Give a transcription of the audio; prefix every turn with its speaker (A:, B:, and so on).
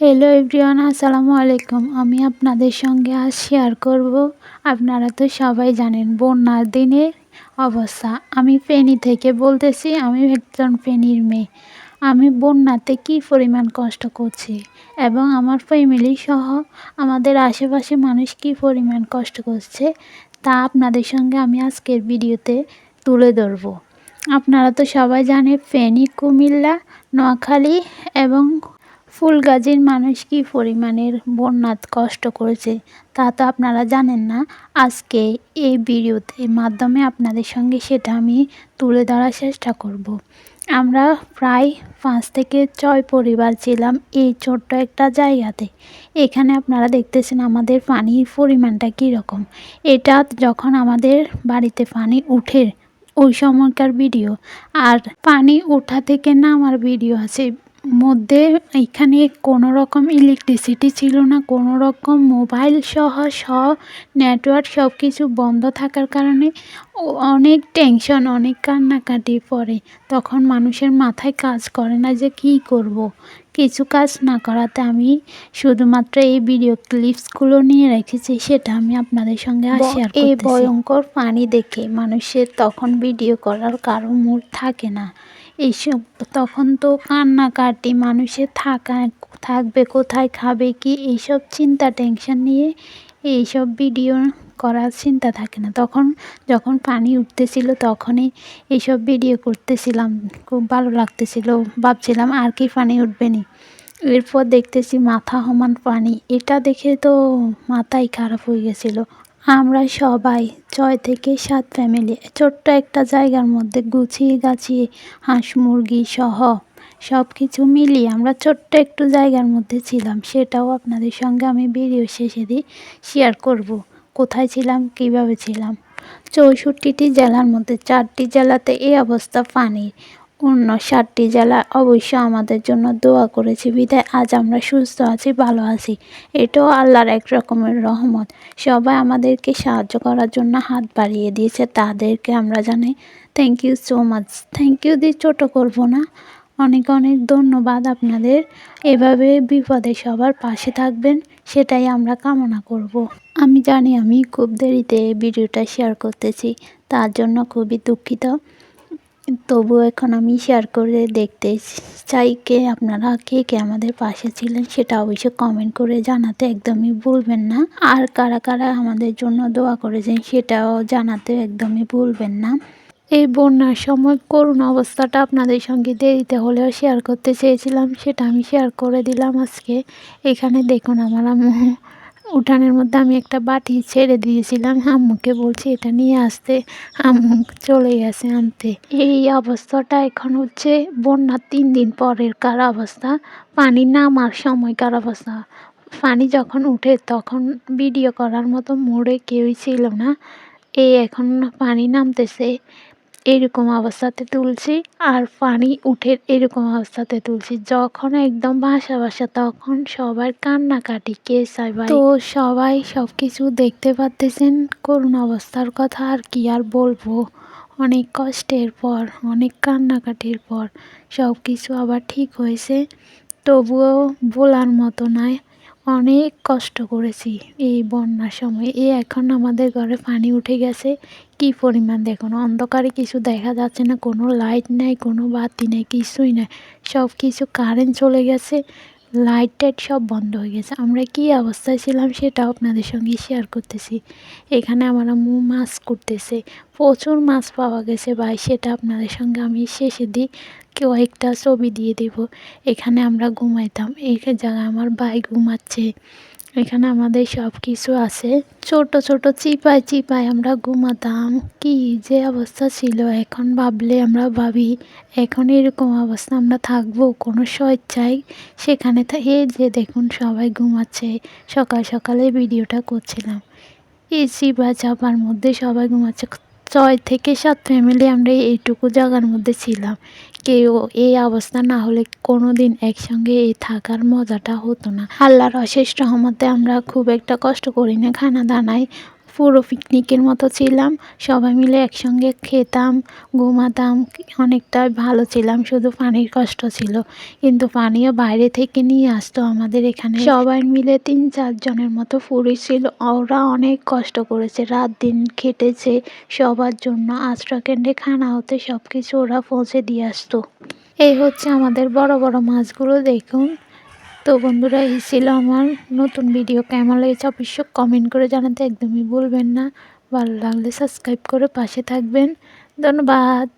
A: Hello everyone আসসালামু আলাইকুম। আমি আপনাদের সঙ্গে আজ শেয়ার করব। আপনারা তো সবাই জানেন বন্যার দিনের অবস্থা। আমি ফেনী থেকে বলতেছি, আমি একজন ফেনীর মেয়ে। আমি বন্যাতে কি পরিমাণ কষ্ট করছি? এবং আমার ফ্যামিলি সহ আমাদের আশেপাশে মানুষ কি পরিমাণ কষ্ট করছে? তা আপনাদের সঙ্গে আমি আজকের ভিডিওতে তুলে ধরবো। আপনারা তো সবাই জানে ফেনী, কুমিল্লা, নোয়াখালী এবং ফুলগাজীর মানুষ কী পরিমাণের বন্যাত কষ্ট করেছে, তা তো আপনারা জানেন না। আজকে এই ভিডিওতে মাধ্যমে আপনাদের সঙ্গে সেটা আমি তুলে ধরার চেষ্টা করব। আমরা প্রায় পাঁচ থেকে ছয় পরিবার ছিলাম এই ছোট্ট একটা জায়গাতে। এখানে আপনারা দেখতেছেন আমাদের পানির পরিমাণটা কীরকম। এটা যখন আমাদের বাড়িতে পানি উঠে, ওই সময়কার ভিডিও। আর পানি ওঠা থেকে নামার ভিডিও আছে মধ্যে এখানে কোনো রকম ইলেকট্রিসিটি ছিল না কোনো রকম মোবাইল সহ সব নেটওয়ার্ক সব কিছু বন্ধ থাকার কারণে অনেক টেনশন অনেক কান্নাকাটি পড়ে। তখন মানুষের মাথায় কাজ করে না যে কি করব। কিছু কাজ না করাতে আমি শুধুমাত্র এই ভিডিও ক্লিপসগুলো নিয়ে রেখেছি সেটা আমি আপনাদের সঙ্গে শেয়ার এই ভয়ঙ্কর পানি দেখে মানুষের তখন ভিডিও করার কারও মুড থাকে না। এইসব তখন তো কান্নাকাটি মানুষের থাকা, থাকবে কোথায়, খাবে কি, এইসব চিন্তা টেনশন নিয়ে এইসব ভিডিও করার চিন্তা থাকে না। তখন যখন পানি উঠতেছিল, তখনই এইসব ভিডিও করতেছিলাম, খুব ভালো লাগতেছিল। ভাবছিলাম আর কি পানি উঠবে নি। এরপর দেখতেছি মাথা সমান পানি। এটা দেখে তো মাথাই খারাপ হয়ে গেছিল। আমরা সবাই ছয় থেকে সাত ফ্যামিলি ছোট্ট একটা জায়গার মধ্যে গুছিয়ে গাছিয়ে হাঁস, মুরগি সহ সব কিছু মিলিয়ে আমরা ছোট্ট একটু জায়গার মধ্যে ছিলাম। সেটাও আপনাদের সঙ্গে আমি ভিডিও শেষে দিয়ে শেয়ার করব। কোথায় ছিলাম, কীভাবে ছিলাম? চৌষট্টিটি জেলার মধ্যে চারটি জেলাতে এই অবস্থা পানির অন্য সাতটি জেলা অবশ্য আমাদের জন্য দোয়া করেছে। বিদায়, আজ আমরা সুস্থ আছি, ভালো আছি। এটাও আল্লাহর এক রকমের রহমত। সবাই আমাদেরকে সাহায্য করার জন্য হাত বাড়িয়ে দিয়েছে, তাদেরকে আমরা জানি। Thank you so much thank you দিয়ে ছোটো করব না। অনেক অনেক ধন্যবাদ আপনাদের। এভাবে বিপদে সবার পাশে থাকবেন, সেটাই আমরা কামনা করব। আমি জানি আমি খুব দেরিতে ভিডিওটা শেয়ার করতেছি, তার জন্য খুবই দুঃখিত। তবু এখন আমি শেয়ার করে দেখতে চাই কে আপনারা, কে কে আমাদের পাশে ছিলেন, সেটা অবশ্যই কমেন্ট করে জানাতে একদমই ভুলবেন না। আর কারা কারা আমাদের জন্য দোয়া করেছেন, সেটাও জানাতে একদমই ভুলবেন না। এই বন্যার সময় করুণ অবস্থাটা আপনাদের সঙ্গে দেরিতে হলেও শেয়ার করতে চেয়েছিলাম, সেটা আমি শেয়ার করে দিলাম আজকে। এখানে দেখুন আমার উঠানের মধ্যে আমি একটা বাটি ছেড়ে দিয়েছিলাম। আম্মুকে বলছি, এটা নিয়ে আসতে। আম্মু চলে গেছে আনতে। এই অবস্থাটা এখন হচ্ছে বন্যার তিন দিন পরের কার অবস্থা? পানি নামার সময়কার অবস্থা? পানি যখন উঠে তখন ভিডিও করার মতো মোড়ে কেউই ছিল না। এই এখন পানি নামতেছে। এরকম অবস্থাতে তুলছি আর পানি উঠে এরকম অবস্থাতে তুলছি। যখন একদম বাসা বাসা, তখন সবার কান্নাকাটি, কে চাইবাই তো সবাই সব কিছু দেখতে পাচ্তেছেন করুণ অবস্থার কথা আর কি আর বলব? অনেক কষ্টের পর, অনেক কান্নাকাটির পর সব কিছু আবার ঠিক হয়েছে। তবুও বলার মতো নয়, অনেক কষ্ট করেছি এই বন্যার সময়। এ এখন আমাদের ঘরে পানি উঠে গেছে কি পরিমাণ দেখুন, অন্ধকারে কিছু দেখা যাচ্ছে না, কোনো লাইট নাই, কোনো বাতি নেই, কিছুই নাই, সব কিছু কারেন্ট চলে গেছে লাইট টাইট সব বন্ধ হয়ে গেছে। আমরা কি অবস্থায় ছিলাম সেটাও আপনাদের সঙ্গে শেয়ার করতেছি। এখানে আমরা মু মাছ করতেছে, প্রচুর মাছ পাওয়া গেছে ভাই, সেটা আপনাদের সঙ্গে আমি শেষে দিই। কয়েকটা ছবি দিয়ে দেব। এখানে আমরা ঘুমাইতাম। এই জায়গায় আমার ভাই ঘুমাচ্ছে। এখানে আমাদের সব কিছু আছে। ছোট ছোট চিপায় চিপায় আমরা ঘুমাতাম। কি যে অবস্থা ছিল। এখন ভাবলে আমরা ভাবি, এখন এরকম অবস্থা, আমরা থাকব কোনো স্বেচ্ছায়। সেখানে এই যে দেখুন, সবাই ঘুমাচ্ছে। সকাল সকালে ভিডিওটা করছিলাম। এই চিপা চাপার মধ্যে সবাই ঘুমাচ্ছে। ছয় থেকে সাত ফ্যামিলি আমরা এইটুকু জায়গার মধ্যে ছিলাম। কেউ এই অবস্থা না হলে কোনো দিন একসঙ্গে এই থাকার মজাটা হতো না। আল্লাহর অশেষ রহমতে আমরা খুব একটা কষ্ট করি না, খানা দানায় পুরো পিকনিকের মতো ছিলাম। সবাই মিলে একসঙ্গে খেতাম, ঘুমাতাম অনেকটাই ভালো ছিলাম, শুধু পানির কষ্ট ছিল। কিন্তু পানিও বাইরে থেকে নিয়ে আসতো আমাদের এখানে। সবাই মিলে তিন চারজনের মতো ফুরি ছিল। ওরা অনেক কষ্ট করেছে, রাত দিন খেটেছে। সবার জন্য আশ্রা কেন্দ্রে খানা হতে সব কিছু ওরা পৌঁছে দিয়ে আসতো। এই হচ্ছে আমাদের বড় বড় মাছগুলো, দেখুন। তো বন্ধুরা, এই ছিল আমার নতুন ভিডিও কেমন লেগেছে অবশ্যই কমেন্ট করে জানাতে একদমই ভুলবেন না। ভালো লাগলে সাবস্ক্রাইব করে পাশে থাকবেন। ধন্যবাদ।